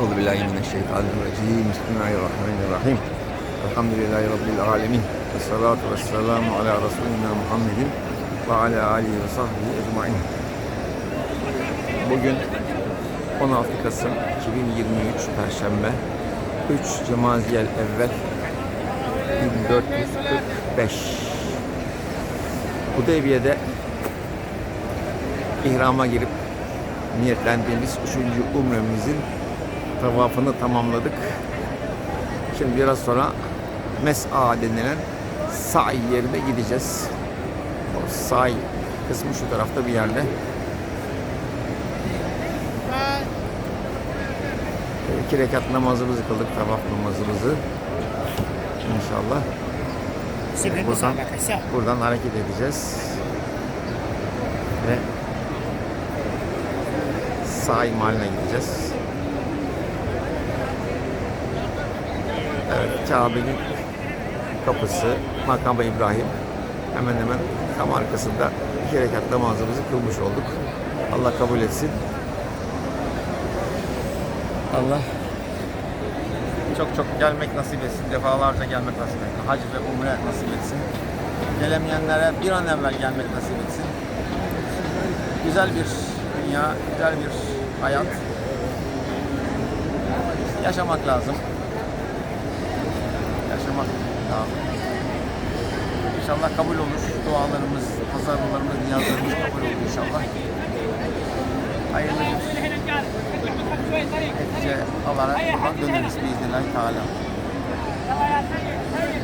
Euzu billahi mineşşeytanirracim. Bismillahirrahmanirrahim. Elhamdülillahi rabbil alamin. Ve salatu vesselamu ala resulina Muhammedin ve ala alihi ve sahbihi ecmaîn. Bugün 16 Kasım 2023 Perşembe 3 Cemaziyel Evvel 1445 Hudeybiye'de ihrama girip niyetlendiğimiz 3. umremizin tavafını tamamladık. Şimdi biraz sonra Mes'a denilen say yerine gideceğiz. O say kısmı şu tarafta bir yerde. İki rekat namazımızı kıldık, tavaf namazımızı. İnşallah. Buradan, buradan hareket edeceğiz. Ve Say mahalline gideceğiz. Evet, Kabe'nin kapısı, makamı İbrahim. Hemen hemen tam arkasında iki rekat namazımızı kılmış olduk. Allah kabul etsin. Allah çok çok gelmek nasip etsin. Defalarca gelmek nasip etsin. Hac ve umre nasip etsin. Gelemeyenlere bir an evvel gelmek nasip etsin. Güzel bir dünya, güzel bir hayat. Yaşamak lazım. Yaşamak lazım. İnşallah kabul olur. Dualarımız, pazarlarımız, niyazlarımız kabul olur inşallah. Hayırlı bir alarak buradan döneriz biiznillahü teala.